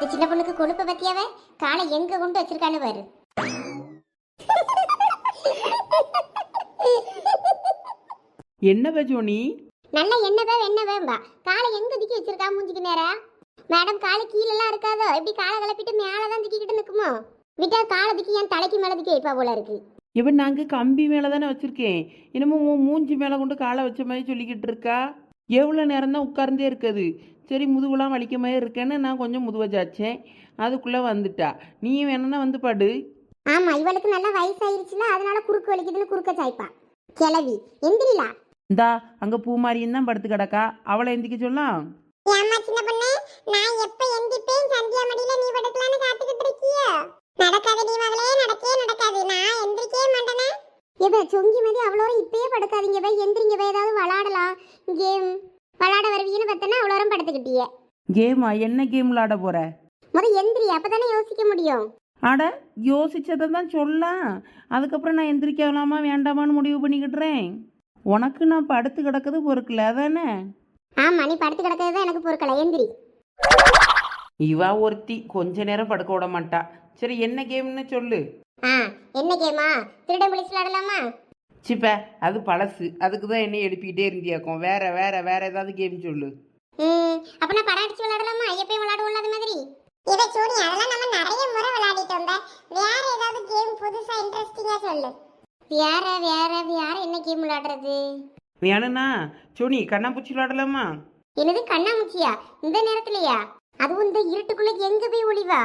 இந்த சின்ன பொண்ணுக்கு கொழுப்ப பத்தியாவ? காலை எங்க கொண்டு வச்சிருக்கான்னு பாரு. என்னவே ஜோனி? நல்ல எண்ணவே வெண்ணவேம்பா. காலை எங்க திக்கி வச்சிருக்கா மூஞ்சிக்கு நேரா? மேடம் காலை கீழெல்லாம் இருக்காதோ? இப்படி காலை கிளப்பிட்டு மேலே தான் திக்கிக்கிட்டு நிற்குமோ விட்டா காலை திக்கி என் தலைக்கு மேலே திக்கி வைப்பா போல இருக்கு. இவன் நாங்கள் கம்பி மேலே தானே வச்சுருக்கேன். என்னமோ உன் மூஞ்சி மேலே கொண்டு காலை வச்ச மாதிரி சொல்லிக்கிட்டு இருக்கா? எவ்வளோ நேரம் தான் உட்கார்ந்தே இருக்குது? சரி முதுகுலாம் வலிக்க மாதிரி இருக்கேன்னு நான் கொஞ்சம் முதுவை சாச்சேன் அதுக்குள்ளே வந்துட்டா. நீயும் வேணும்னா வந்து பாடு. ஆமா இவளுக்கு நல்லா வயசாயிருச்சுல அதனால குறுக்கு வலிக்குதுன்னு குறுக்க சாய்ப்பா. கிளவி எந்திரிலா இந்தா அங்கே பூமாரியும் தான் படுத்து கிடக்கா. அவளை எந்திக்க சொல்லலாம் ஏம்மா சின்ன பொண்ணு நான் எப்ப எந்திப்பேன்? சந்தியா மடியில நீ படுக்கலான்னு காத்துக்கிட்டு இருக்கியோ. நடக்காது நீ மகளே நடக்கவே நடக்காது. நான் எந்திரிக்கவே மாட்டேனே. இவ சொங்கி மாதிரி அவ்வளோ இப்பயே படுக்காதீங்க பை எந்திரிங்க பை ஏதாவது விளாடலாம் கேம் விளாட வருவீங்கன்னு பார்த்தனா அவ்வளோ படுத்துக்கிட்டியே. கேமா என்ன கேம் விளாட போற? முத எந்திரி அப்பதானே யோசிக்க முடியும். அட யோசிச்சதை தான் சொல்லலாம். அதுக்கப்புறம் நான் எந்திரிக்கலாமா வேண்டாமான்னு முடிவு பண்ணிக்கிட்டுறேன். உனக்கு நான் படுத்து கிடக்குது பொறுக்கல அதானே? ஆமா நீ படுத்து கிடக்கிறது தான் எனக்கு பொறுக்கல எந்திரி. இவா ஒருத்தி கொஞ்ச நேரம் படுக்க விட மாட்டா. சரி என்ன கேம்னு சொல்லு. ஆ என்ன கேமா திருடன் போலீஸ் விளாடலாமா சிப்ப அது பழசு. அதுக்கு தான் என்ன எழுப்பிக்கிட்டே இருந்தியாக்கும். வேற வேற வேற ஏதாவது கேம் சொல்லு. ம் அப்ப நான் படம் அடிச்சு விளையாடலாமா? எப்பயும் விளையாடுவோம்ல அது மாதிரி. இத சோனி அதெல்லாம் நம்ம நிறைய முறை விளையாடிட்டோம் வேற ஏதாவது கேம் புதுசா இன்ட்ரெஸ்டிங்கா சொல்லு. வேற வேற வேற என்ன கேம் விளையாடுறது? வேணும்னா சோனி கண்ணாம்பூச்சி விளாடலாமா என்னது கண்ணாமூச்சியா இந்த நேரத்துலயா? அதுவும் இந்த இருட்டுக்குள்ள எங்க போய் ஒளிவா?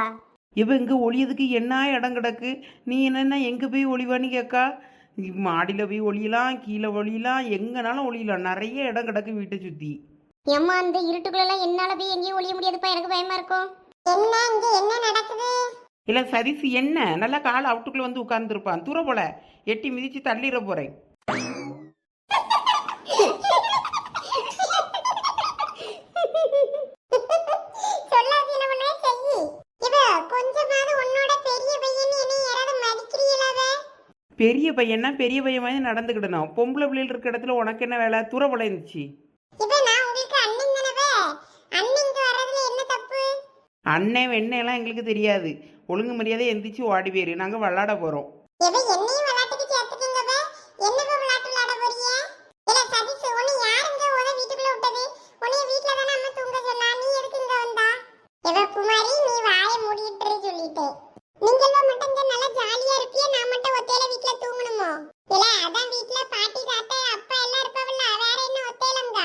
இவ இங்க ஒளியதுக்கு என்ன இடம் கிடக்கு? நீ என்னென்ன எங்க போய் ஒளிவான்னு கேட்கா மாடியில் போய் ஒளியலாம் கீழே ஒளியலாம் எங்கனாலும் ஒளியலாம். நிறைய இடம் கிடக்கு வீட்டை சுற்றி எம்மா அந்த இருட்டுக்குள்ள எல்லாம் என்னால போய் எங்கேயும் ஒளிய முடியாதுப்பா. எனக்கு பயமா இருக்கும். என்ன இங்க என்ன நடக்குது? இல்லை சரிசு என்ன? நல்லா கால் அவுட்டுக்குள்ளே வந்து உட்கார்ந்துருப்பான். தூர போல. எட்டி மிதிச்சு தள்ளிட போகிறேன் சொல்லாது என்ன பண்ணே செய்யி இவ கொஞ்சமாவது உன்னோட பெரிய பையன் என்னை யாராவது மதிக்கிறீங்களாவே பெரிய பையனா பெரிய பையன் மாதிரி நடந்துக்கிடணும். பொம்பளை பிள்ளைகள் இருக்கிற இடத்துல உனக்கு என்ன வேலை? தூர உங்களுக்கு அண்ணன் வெண்ணெல்லாம் எங்களுக்கு தெரியாது. ஒழுங்கு மரியாதை எந்திரிச்சு ஓடி போயிரு. நாங்கள் விளாட போகிறோம் இவ என்னையும் விளையாட்டுக்கு சேர்த்துக்கங்கவே என்னவ விளையாட்டு விளையாட போறீங்க இல்ல சதீஷ் உன்னை யாருங்க உத வீட்டுக்குள்ள விட்டது உன்னைய வீட்ல தானே அம்மா தூங்க சொன்னா நீ எதுக்கு இங்க வந்தா இவ குமாரி நீ வாயை மூடிட்டு இரு சொல்லிட்டேன் நீங்க எல்லாம் மட்டும் இங்க நல்லா ஜாலியா இருப்பிய நான் மட்டும் ஒத்தையில வீட்ல தூங்கணுமோ இல்ல அதான் வீட்ல பாட்டி தாத்தா அப்பா எல்லாம் இருப்பவல்ல வேற என்ன ஒத்தையிலங்க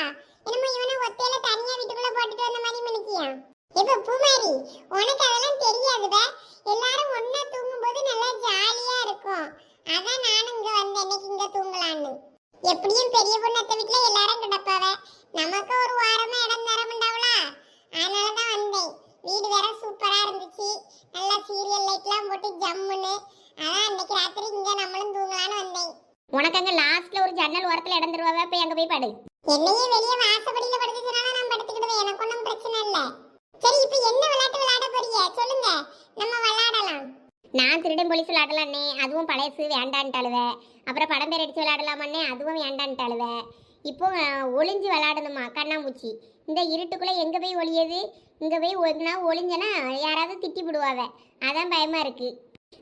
என்னமோ இவனை ஒத்தையில தனியா வீட்டுக்குள்ள போட்டுட்டு வந்த மாதிரி மணிக்கியா இப்ப பூமாரி உனக்கு அதெல்லாம் தெரியாதுவே எல்லாரும் ஒண்ணா தூங்கும்போது நல்லா ஜாலியா இருக்கும் அதான் நானும் இங்க வந்தேன் இன்னைக்கு இங்க தூங்கலான்னு எப்படியும் பெரிய பொண்ணு அத்தை வீட்டுல எல்லாரும் கிடப்பாவ நமக்கு ஒரு வாரமா இடம் தரமுண்டாவல அதனாலதான் வந்தேன் வீடு வேற சூப்பரா இருந்துச்சு நல்லா சீரியல் லைட்லாம் போட்டு ஜம்முன்னு அதான் இன்னைக்கு ராத்திரி இங்க நம்மளும் தூங்கலான்னு வந்தேன் உனக்கு அங்க லாஸ்ட்ல ஒரு ஜன்னல் ஓரத்துல இடம் தருவாவே போய் அங்க போய் படு என்னையும் வெளியே வாசப்படியில படுக்க சொன்னாலும் நான் படுத்துக்கிடுவேன் எனக்கு ஒன்றும் பிரச்சனை இல்லை சரி இப்போ என்ன விளையாட்டு விளையாட போறீங்க சொல்லுங்க நம்ம விளையாடலாம் நான் திருடன் போலீஸ் விளையாடலான்னே அதுவும் பழசு வேண்டான்ட்டாளுவ அப்புறம் படம் பேர் அடித்து விளையாடலாமன்னே அதுவும் வேண்டான்ட்டாளுவ இப்போ ஒளிஞ்சு விளாடணுமா கண்ணாமூச்சி. இந்த இருட்டுக்குள்ளே எங்கே போய் ஒளியது? இங்கே போய் ஒன்னா ஒளிஞ்சனா யாராவது திட்டி விடுவாவ. அதான் பயமா இருக்கு.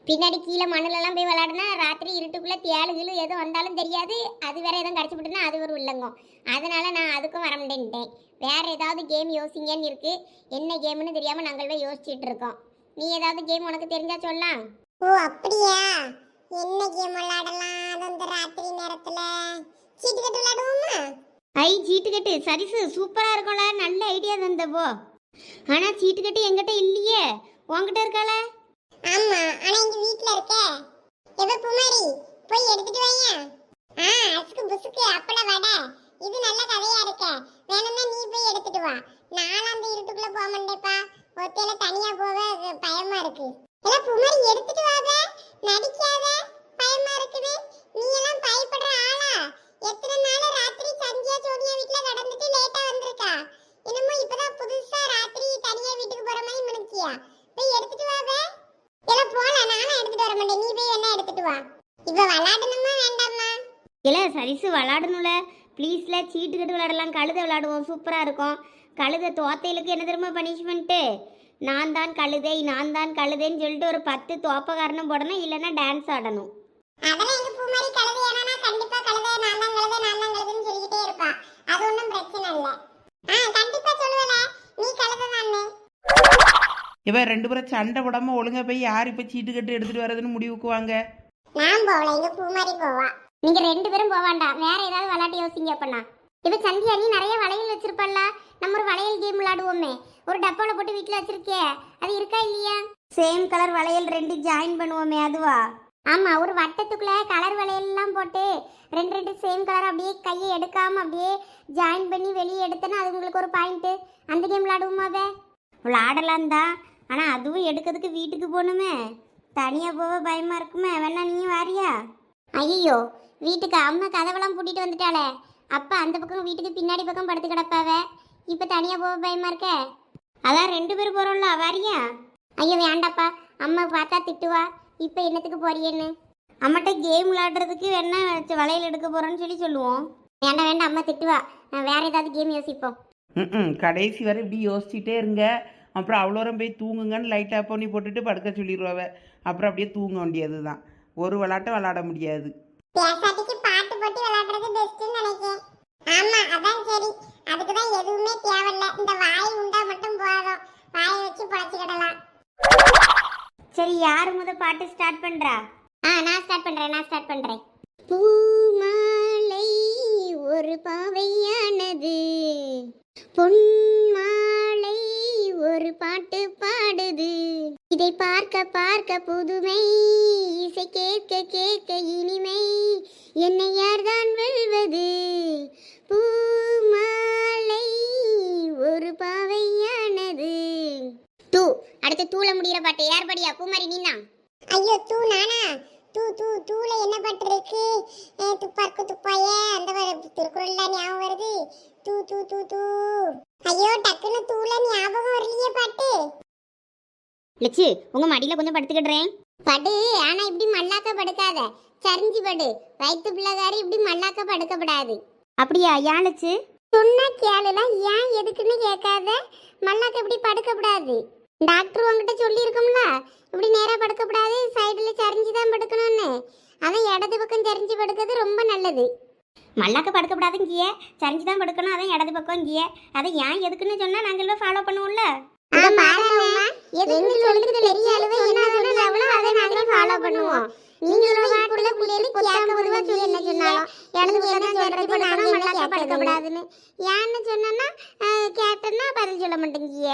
பின்னாடி கீழே மண்ணுலலாம் போய் விளாடுனா ராத்திரி இருட்டுக்குள்ளே தேழு கீழு எதுவும் வந்தாலும் தெரியாது. அது வேற எதுவும் கடிச்சு விட்டுனா அது ஒரு உள்ளங்கம். அதனால நான் அதுக்கும் வர முடியன்ட்டேன் வேற ஏதாவது கேம் யோசிங்கன்னு இருக்கு. என்ன கேம்னு தெரியாம நாங்கள் போய் யோசிச்சுட்டு இருக்கோம். நீ ஏதாவது கேம் உனக்கு தெரிஞ்சா சொல்லலாம். ஓ அப்படியா? என்ன கேம் விளையாடலாம் அது அந்த ராத்திரி நேரத்துல? சீட்டு கட்டு விளையாடுவோமா? ஐ சீட்டு கட்டு. சரிசு சூப்பரா இருக்கும்ல. நல்ல ஐடியா தந்தப்போ ஆனா சீட்டு கட்டு என்கிட்ட இல்லையே. உன்கிட்ட இருக்கால ஆமா ஆனா எங்க வீட்ல இருக்க. எவ குமாரி போய் எடுத்துட்டு வாயா? ஆ அசுக்கு புசுக்கு அப்பள வடை. இது நல்ல கதையா இருக்க. வேணும்னா நீ போய் எடுத்துட்டு வா. நானும் அந்த இருட்டுக்குள்ள போக மாட்டேப்பா. ஒத்தையில தனியா போக பயமா இருக்கு. எல்லாம் குமாரி எடுத்துட்டு வாத நடிக்காத? பயமா இருக்குது? நீ எல்லாம் பயப்படுற ஆளா? எத்தனை நாள் ராத்திரி சந்தியா சோனியா வீட்ல நடந்துட்டு லேட்டா வந்திருக்கா? என்னமோ இப்பதான் புதுசா ராத்திரி தனியா வீட்டுக்கு போற மாதிரி மனுக்கியா போய் எடுத்துட்டு வாத இல்ல போல நானும் எடுத்துட்டு வர மாட்டேன். நீ போய் என்ன எடுத்துட்டு வா. இப்ப விளையாடணுமா வேண்டாமா? இல்லை சரிசு விளாடணும்ல ப்ளீஸ்ல சீட்டு கட்டு விளையாடலாம். கழுத விளையாடுவோம். சூப்பராக இருக்கும். கழுத தோத்தையிலுக்கு என்ன தெரியுமா பனிஷ்மெண்ட்டு நான் தான் கழுதை நான் தான் கழுதைன்னு சொல்லிட்டு ஒரு பத்து தோப்பக்காரனும் போடணும் இல்லைன்னா டான்ஸ் ஆடணும். அதெல்லாம் எங்க பூமாரி கழுது ஏன்னா கண்டிப்பா கழுதை நான் தான் கழுதை நான் தான் கழுதுன்னு சொல்லிக்கிட்டே இருப்பா. அது ஒண்ணும் பிரச்சனை இல்ல. ஆ கண்டிப்பா சொல்லுவல. நீ கழுதை தானே. இவ ரெண்டு பேரும் சண்டை போடாம ஒழுங்கா போய் யார் இப்போ சீட்டு கட்டு எடுத்துட்டு வரதுன்னு முடிவுக்கு வாங்க. நான் போகல எங்க பூமாரி போவா. நீங்க ரெண்டு பேரும் போக வேண்டாம் வேற ஏதாவது விளையாட்டு யோசிங்க அப்பண்ணா இப்ப சந்தியா நீ நிறைய வளையல் வச்சிருப்பல்ல? நம்ம ஒரு வளையல் கேம் விளையாடுவோமே. ஒரு டப்பால போட்டு வீட்ல வச்சிருக்கே அது இருக்கா இல்லையா? சேம் கலர் வளையல் ரெண்டு ஜாயின் பண்ணுவோமே அதுவா? ஆமா ஒரு வட்டத்துக்குள்ள கலர் வளையல் எல்லாம் போட்டு ரெண்டு ரெண்டு சேம் கலர் அப்படியே கையை எடுக்காம அப்படியே ஜாயின் பண்ணி வெளியே எடுத்தேன்னா அது உங்களுக்கு ஒரு பாயிண்ட் அந்த கேம் விளையாடுவோமாவே விளையாடலாம் தான். ஆனா அதுவும் எடுக்கிறதுக்கு வீட்டுக்கு போகணுமே. தனியா போக பயமா இருக்குமே. வேணா நீ வாரியா? ஐயோ வீட்டுக்கு அம்மா கதவெல்லாம் பூட்டிட்டு வந்துட்டாளே. அப்பா அந்த பக்கம் வீட்டுக்கு பின்னாடி பக்கம் படுத்து கிடப்பாவ? இப்போ தனியாக போக பயமா இருக்க? அதான் ரெண்டு பேரும் போகிறோம்ல வாரியா? ஐயோ வேண்டாப்பா. அம்மா பார்த்தா திட்டுவா. இப்போ என்னத்துக்கு போறியேன்னு? அம்மாட்ட கேம் விளையாடுறதுக்கு வேணா வளையல் எடுக்க போகிறோன்னு சொல்லி சொல்லுவோம். வேண்டாம் வேண்டாம் அம்மா திட்டுவா. நான் வேற ஏதாவது கேம் யோசிப்போம். ம் கடைசி வரை இப்படி யோசிச்சுட்டே இருங்க. அப்புறம் அவ்வளோரம் போய் தூங்குங்கன்னு லைட்டாக பண்ணி போட்டுட்டு படுக்க சொல்லிடுவாவ அப்புறம் அப்படியே தூங்க வேண்டியது தான் ஒரு விளாட்டம் விளாட முடியாது பேசாட்டிக்கு பாட்டு போட்டு விளையாடுறது பெஸ்ட்னு நினைக்கிறேன் ஆமா அதான் சரி அதுக்கு தான் எதுவுமே தேவையில்ல இந்த வாய் உண்டா மட்டும் போதும் வாயை வச்சு பொழைச்சிக்கிடலாம் சரி யார் முத பாட்டு ஸ்டார்ட் பண்றா? ஆ நான் ஸ்டார்ட் பண்றேன் நான் ஸ்டார்ட் பண்றேன். பூமாலை ஒரு பாவையானது. பொன்மாலை ஒரு பாட்டு பாடுது. இதை பார்க்க பார்க்க புதுமை இசை கேட்க கேட்க இனிமை என்னை யார்தான் வெல்வது? பூமாலை ஒரு பாவையானது. அடுத்து தூள முடிகிற பாட்டு. யார் படியா? பூமாரி நீதான் ஐயோ தூ நானா? தூ தூ தூல என்ன பாட்டு இருக்கு? அஹ் துப்பார்க்கு துப்பாய அந்த வ- திருக்குறள்ல ஞாபகம் வருது. தூ தூ தூ தூ. ஐயோ டக்குன்னு தூல ஞாபகம் வரலையே பாட்டு. லட்சு உங்க மடியில கொஞ்சம் படுத்துக்கிடுறேன். படு ஆனா இப்படி மல்லாக்க படுக்காத. சரிஞ்சு படு. வயிற்று பிள்ளைகாரி இப்படி மல்லாக்க படுக்கப்படாது. அப்படியா? ஏன் லட்சு சொன்னா கேளுலாம் ஏன் எதுக்குன்னு கேட்காத. மல்லாக்க இப்படி படுக்கப்படாது. டாக்டர் உங்ககிட்ட சொல்லியிருக்கோம்ல இப்படி நேரா படுக்கப்படாது சைடுல சரிஞ்சு தான் படுக்கணும்னு. அதான் இடது பக்கம் சரிஞ்சு படுக்கிறது ரொம்ப நல்லது. மல்லாக்க படுக்கப்படாதுங்கிய சரிஞ்சு தான் படுக்கணும் அதான் இடது பக்கம் இங்கிய அதை ஏன் எதுக்குன்னு சொன்னா நாங்களும் ஃபாலோ பண்ணுவோம்ல. எதுக்கு சொல்லுறது பெரிய அளவு என்ன அதை நாங்களே ஃபாலோ பண்ணுவோம். நீங்களும் வாட்டுல பிள்ளைகளுக்கு கேட்க பொதுவா சொல்லி என்ன சொன்னாலும். இடது பக்கம் சொல்றது நானும் மல்லாக்க படுக்கப்படாதுன்னு. ஏன்னு சொன்னா கேட்டேன்னா பதில் சொல்ல மாட்டேங்கிய.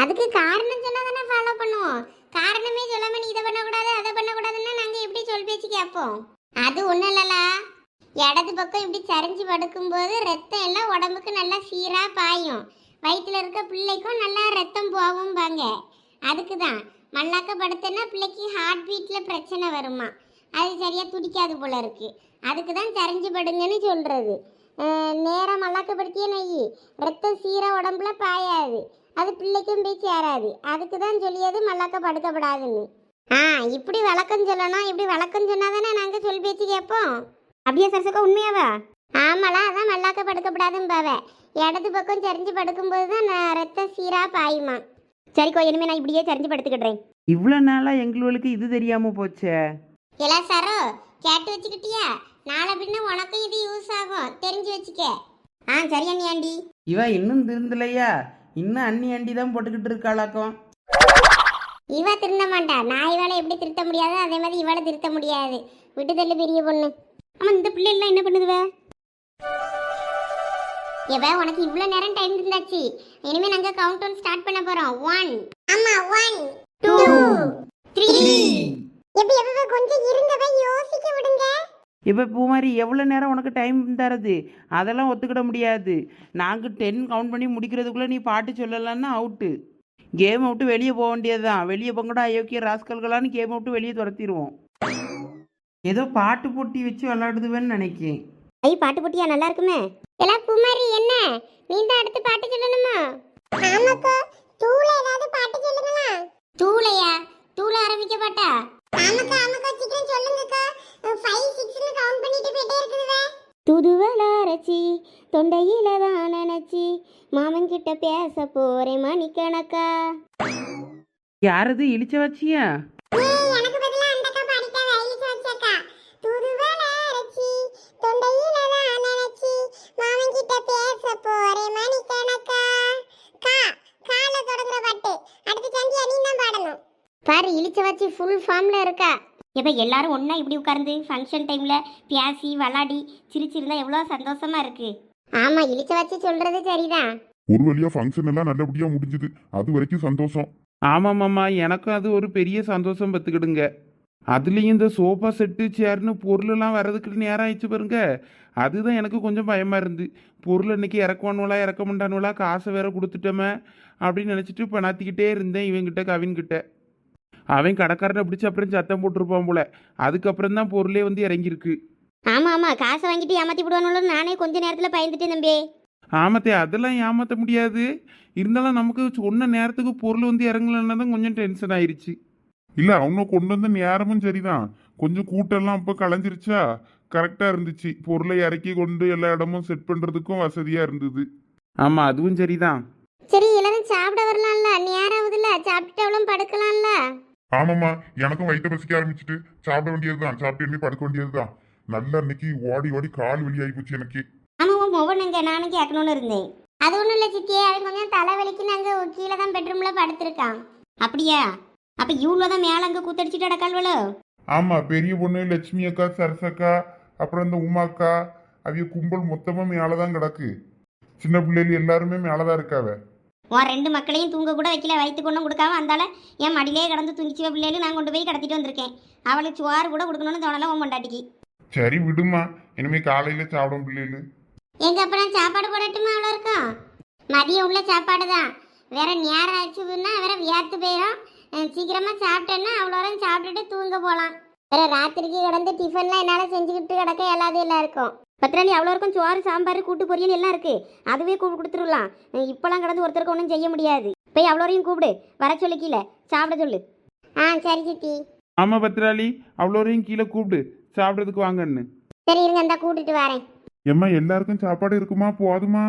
அதுக்கு காரணம் சொன்னா தானே ஃபாலோ பண்ணுவோம். காரணமே சொல்லாம நீ இதை பண்ணக்கூடாது அதை பண்ணக்கூடாதுன்னா நாங்க எப்படி சொல் பேச்சு கேட்போம்? அது ஒண்ணும் இல்லலா இடது பக்கம் இப்படி சரிஞ்சு படுக்கும்போது ரத்தம் எல்லாம் உடம்புக்கு நல்லா சீராக பாயும். வயிற்றுல இருக்க பிள்ளைக்கும் நல்லா ரத்தம் போகும் பாங்க. அதுக்கு தான் மல்லாக்க படுத்தேன்னா பிள்ளைக்கு ஹார்ட் பீட்டில் பிரச்சனை வருமா? அது சரியாக துடிக்காது போல இருக்கு. அதுக்கு தான் சரிஞ்சு படுங்கன்னு சொல்கிறது நேரம் மல்லாக்க மல்லாக்கப்படுத்தியே நெய் ரத்தம் சீராக உடம்புல பாயாது. அது பிள்ளைக்கும் போய் சேராது. அதுக்கு தான் சொல்லியது மல்லாக்க படுக்கப்படாதுன்னு. ஆ இப்படி விளக்கம் சொல்லணும் இப்படி விளக்கம் சொன்னாதானே நாங்க சொல் பேச்சு கேட்போம்? அப்படியே சரசக்கா உண்மையாவா? ஆமாலா அதான் மல்லாக்க படுக்கப்படாதும்பாவ. இடது பக்கம் சரிஞ்சு படுக்கும்போது தான் நான் ரத்தம் சீரா பாயுமா. சரிக்கோ இனிமே நான் இப்படியே சரிஞ்சு படுத்துக்கிடுறேன். இவ்வளோ நாளாக எங்களுக்கு இது தெரியாமல் போச்சே. எல்லா சாரோ கேட்டு வச்சுக்கிட்டியா? நாளை பின்ன உனக்கும் இது யூஸ் ஆகும். தெரிஞ்சு வச்சுக்க. ஆ சரி அண்ணியாண்டி இவ இன்னும் திருந்தலையா? இன்னும் அண்ணி அண்டி தான் போட்டுக்கிட்டு இருக்காளாக்கும். இவ திருந்த மாட்டா. நான் இவளை எப்படி திருத்த முடியாது அதே மாதிரி இவளை திருத்த முடியாது. விட்டுதள்ளு பெரிய பொண்ணு. ஆமா இந்த பிள்ளை எல்லாம் என்ன பண்ணுதுவ? எவ உனக்கு இவ்வளோ நேரம் டைம் இருந்தாச்சு. இனிமே நாங்க கவுண்ட் டவுன் ஸ்டார்ட் பண்ண போறோம். ஒன் ஆமா ஒன் டூ த்ரீ எப்ப எப்ப கொஞ்சம் இருந்தவ யோசிக்க விடுங்க. இப்போ பூமாரி எவ்வளோ நேரம் உனக்கு டைம் தரது? அதெல்லாம் ஒத்துக்கிட முடியாது. நாங்கள் டென் கவுண்ட் பண்ணி முடிக்கிறதுக்குள்ளே நீ பாட்டு சொல்லலான்னா அவுட்டு கேம் விட்டு வெளியே போக வேண்டியது தான் வெளியே போங்கடா அயோக்கிய ராஸ்கல்களான்னு கேம் விட்டு வெளியே துரத்திடுவோம் ஏதோ பாட்டு போட்டி வச்சு விளாடுதுவேன்னு நினைக்கேன். ஐ பாட்டு போட்டியா? நல்லா இருக்குமே. எல்லாம் குமாரி என்ன? நீ தான் அடுத்து பாட்டு சொல்லணுமா? ஆமாக்கா. தூள ஏதாவது பாட்டு சொல்லுங்களா தூளையா? தூள ஆரம்பிக்க பாட்டா? ஆமாக்கா ஆமாக்கா. சீக்கிரம் சொல்லுங்கக்கா. அரைச்சி தொண்டையில தான் நினைச்சி மாமன் கிட்ட பேச போறேன் மணிக்கணக்கா யாரது இழிச்ச வச்சியா ஏய், எனக்கு பதிலா அந்த அக்கா பாடிட்டாவ, இழிச்சு வச்சக்கா. தூதுவளை அரைச்சி, தொண்டையில தான் நனைச்சி, மாமன்கிட்ட பேச போறேன் மணிக்கணக்கா. கா, கால தொடங்குற பாட்டு. அடுத்து சந்தியா நீ தான் பாடணும். பாரு இழிச்ச வச்சு ஃபுல் ஃபார்ம்ல இருக்கா இப்போ எல்லாரும் ஒண்ணா இப்படி உட்கார்ந்து ஃபங்க்ஷன் டைம்ல பேசி விளாடி சிரிச்சிருந்தா எவ்வளோ சந்தோஷமா இருக்கு. ஆமா இழிச்ச வச்சு சொல்றது சரிதான் ஒரு வழியா ஃபங்க்ஷன் எல்லாம் நல்லபடியா முடிஞ்சுது. அது வரைக்கும் சந்தோஷம். ஆமாம்மாம்மா எனக்கும் அது ஒரு பெரிய சந்தோஷம் பத்துக்கிடுங்க. அதுலேயும் இந்த சோஃபா செட்டு சேர்னு பொருளெல்லாம் வர்றதுக்கு நேரம் ஆயிடுச்சு பாருங்க. அதுதான் எனக்கு கொஞ்சம் பயமாக இருந்து. பொருள் இன்னைக்கு இறக்குவானுவலா இறக்க மாட்டானுவலா காசை வேற கொடுத்துட்டோமே அப்படின்னு நினச்சிட்டு இப்போ நாத்திக்கிட்டே இருந்தேன் இவங்கிட்ட கவின்கிட்ட. அவன் கடைக்காரனை பிடிச்சி அப்புறம் சத்தம் போட்டிருப்பான் போல. அதுக்கப்புறம் தான் பொருளே வந்து இறங்கியிருக்கு. ஆமா ஆமா. காசை வாங்கிட்டு ஏமாத்தி விடுவானு நானே கொஞ்ச நேரத்துல பயந்துட்டேன் தம்பி. ஆமாத்தே அதெல்லாம் ஏமாற்ற முடியாது. இருந்தாலும் நமக்கு சொன்ன நேரத்துக்கு பொருள் வந்து இறங்கலன்னா தான் கொஞ்சம் டென்ஷன் ஆயிருச்சு. இல்ல அவங்க கொண்டு வந்த நேரமும் சரிதான். கொஞ்சம் கூட்டம்லாம் அப்ப களைஞ்சிருச்சா கரெக்டா இருந்துச்சு. பொருளை இறக்கி கொண்டு எல்லா இடமும் செட் பண்றதுக்கும் வசதியா இருந்தது. ஆமாம் அதுவும் சரிதான். சரி எல்லாரும் சாப்பிட வரலாம்ல. நேரம் ஆகுதுல்ல. சாப்பிட்டுட்டு அவளும் படுக்கலாம்ல. ஆமாம்மா எனக்கும் வயிற்று பசிக்க ஆரம்பிச்சுட்டு சாப்பிட வேண்டியதுதான். சாப்பிட்டு எண்ணி படுக்க வேண்டியதுதான். நல்ல அன்னைக்கு ஓடி ஓடி கால் வலி ஆகி போச்சு எனக்கு. ஆமா உன் மொபனுங்க நானும் கேட்கணும்னு இருந்தேன். அது ஒன்றும் இல்லை சித்தி அவன் கொஞ்சம் தலைவலிக்கு நாங்கள் கீழே தான் பெட்ரூம்ல படுத்திருக்கான். அப்படியா? அப்ப இவ்வளோ தான் மேலே அங்கே கூத்தடிச்சிட்டு அடக்கால்வளோ ஆமா பெரிய பொண்ணு லட்சுமி அக்கா சரசக்கா அப்புறம் இந்த உமா அக்கா அவிய கும்பல் மொத்தமா மேலதான் கிடக்கு. சின்ன பிள்ளைகள் எல்லாருமே மேலதான் இருக்காவ. உன் ரெண்டு மக்களையும் தூங்க கூட வைக்கல வயிற்று கொண்டும் கொடுக்காம அந்தால என் மடியிலே கடந்து தூங்கிச்சுவ பிள்ளைகளும் நான் கொண்டு போய் கடத்திட்டு வந்திருக்கேன். அவளுக்கு சோறு கூட கொடுக்கணும்னு தோணல உன் பொண்டாட்டிக்கு. சரி விடுமா இனிமே காலையில சாப்பிடும் பிள்ளைகள். எங்க அப்புறம் சாப்பாடு போடட்டுமா அவ்வளோ இருக்கும்? மதியம் உள்ள சாப்பாடு தான். வேற நேரம் ஆச்சுன்னா வேற வியாத்து போயிடும் சீக்கிரமா சாப்பிட்டேன்னா அவ்வளோ நேரம் சாப்பிட்டுட்டு தூங்க போகலாம் வேற ராத்திரிக்கு கிடந்து டிஃபன்லாம் என்னால் செஞ்சுக்கிட்டு கிடக்க எல்லாது எல்லாம் இருக்கும் பத்திராளி அவ்வளோ இருக்கும் சோறு சாம்பார் கூட்டு பொரியல் எல்லாம் இருக்கு. அதுவே கூப்பிட்டு கொடுத்துடலாம் இப்போலாம் கிடந்து ஒருத்தருக்கு ஒன்றும் செய்ய முடியாது. போய் அவ்வளோரையும் கூப்பிடு. வர சொல்லு கீழே சாப்பிட சொல்லு. ஆ சரி சித்தி. ஆமாம் பத்ராளி. அவ்வளோரையும் கீழே கூப்பிடு. சாப்பிட்றதுக்கு வாங்கன்னு. சரி இருங்க இந்தா கூட்டிட்டு வரேன். எம்மா எல்லாருக்கும் சாப்பாடு இருக்குமா? போதுமா?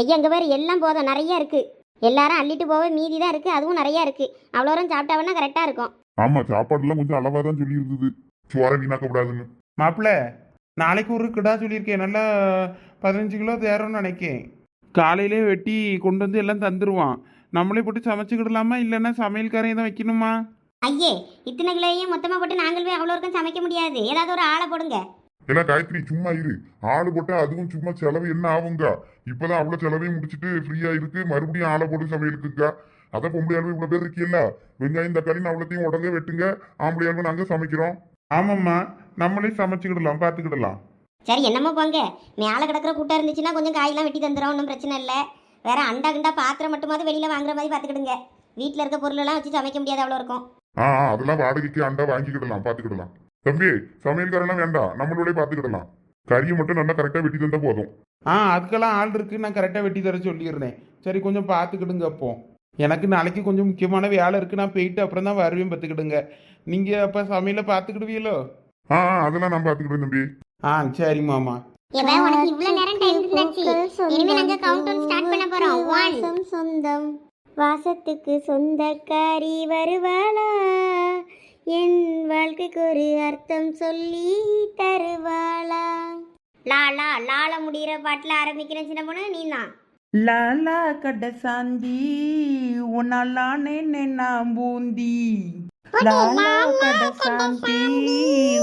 ஐயா அங்கே வேறு எல்லாம் போதும். நிறைய இருக்கு. எல்லாரும் அள்ளிட்டு போக மீதி தான் இருக்கு. அதுவும் நிறைய இருக்கு. அவ்வளோ நேரம் சாப்பிட்டாவன்னா கரெக்டாக இருக்கும். ஆமா சாப்பாடுலாம் கொஞ்சம் அளவா தான் சொல்லி இருந்தது சோற வீணாக்க கூடாதுன்னு மாப்பிள்ள நாளைக்கு ஒரு கிடா சொல்லியிருக்கேன். நல்லா பதினஞ்சு கிலோ தேரோன்னு நினைக்கேன். காலையிலே வெட்டி கொண்டு வந்து எல்லாம் தந்துடுவான் நம்மளே போட்டு சமைச்சுக்கிடலாமா? இல்லைன்னா சமையல்காரையும் தான் வைக்கணுமா? ஐயே இத்தனை கிலோவையும் மொத்தமாக போட்டு நாங்கள் போய் அவ்வளோ இருக்கும் சமைக்க முடியாது. ஏதாவது ஒரு ஆளை போடுங்க. எல்லாம் காயத்ரி சும்மா இரு. ஆளு போட்டா அதுவும் சும்மா செலவு என்ன ஆகுங்க? இப்பதான் அவ்வளவு செலவையும் முடிச்சிட்டு ஃப்ரீயா இருக்கு. மறுபடியும் ஆளை போட்டு சமையலுக்குங்க. அதான் பொம்பளையாளும் இவ்வளவு பேர் இருக்கீல்ல. வெங்காயம் தக்காளி அவ்வளோத்தையும் உடனே வெட்டுங்க. ஆம்பளையாளும் நாங்க சமைக்கிறோம். ஆமாம்மா. நம்மளே சமைச்சுக்கிடலாம் பார்த்துக்கிடலாம் சரி என்னமோ போங்க. மேலே கிடக்கிற கூட்டம் இருந்துச்சுன்னா கொஞ்சம் காயெல்லாம் வெட்டி தந்துடும் ஒன்றும் பிரச்சனை இல்லை. வேற அண்டா கிண்டா பாத்திரம் மட்டுமாவது வெளியில் வாங்குற மாதிரி பார்த்துக்கிடுங்க வீட்டில் இருக்க பொருளெல்லாம் வச்சு சமைக்க முடியாது அவ்வளோ இருக்கும். ஆ அதெல்லாம் வாடகைக்கு அண்டா வாங்கிக்கிடலாம் பார்த்துக்கிடலாம் தம்பி சமையல்காரெல்லாம் வேண்டாம். நம்மளோட பார்த்துக்கிடலாம் கறியை மட்டும் நல்லா கரெக்டாக வெட்டி தந்தா போதும். ஆ அதுக்கெல்லாம் ஆள் இருக்கு நான் கரெக்டாக வெட்டி தர சொல்லிடுறேன். சரி கொஞ்சம் பார்த்துக்கிடுங்க அப்போ. எனக்கு நாளைக்கு கொஞ்சம் முக்கியமான வேலை இருக்கு நான் போயிட்டு அப்புறம் தான் வருவேன் பார்த்துக்கிடுங்க நீங்கள் அப்போ சமையலை பார்த்துக்கிடுவீங்களோ ஆ அதெல்லாம் நான் பார்த்துக்கிடுவேன் தம்பி. ஆ சரி மாமா. இவன் உனக்கு இவ்வளோ நேரம் டைம் இருந்தாச்சு. இனிமே நாங்கள் கவுண்ட் டவுன் ஸ்டார்ட் பண்ண போகிறோம் ஒன் சொந்தம். வாசத்துக்கு சொந்தக்காரி வருவாளா? என் வாழ்க்கைக்கு ஒரு அர்த்தம் சொல்லி தருவாளா? லா லா லால முடிகிற பாட்டில் ஆரம்பிக்கிற சின்ன பொண்ணு நீ தான் லாலா கட சாந்தி உன்னாலானே நான் பூந்தி லாலா சாந்தி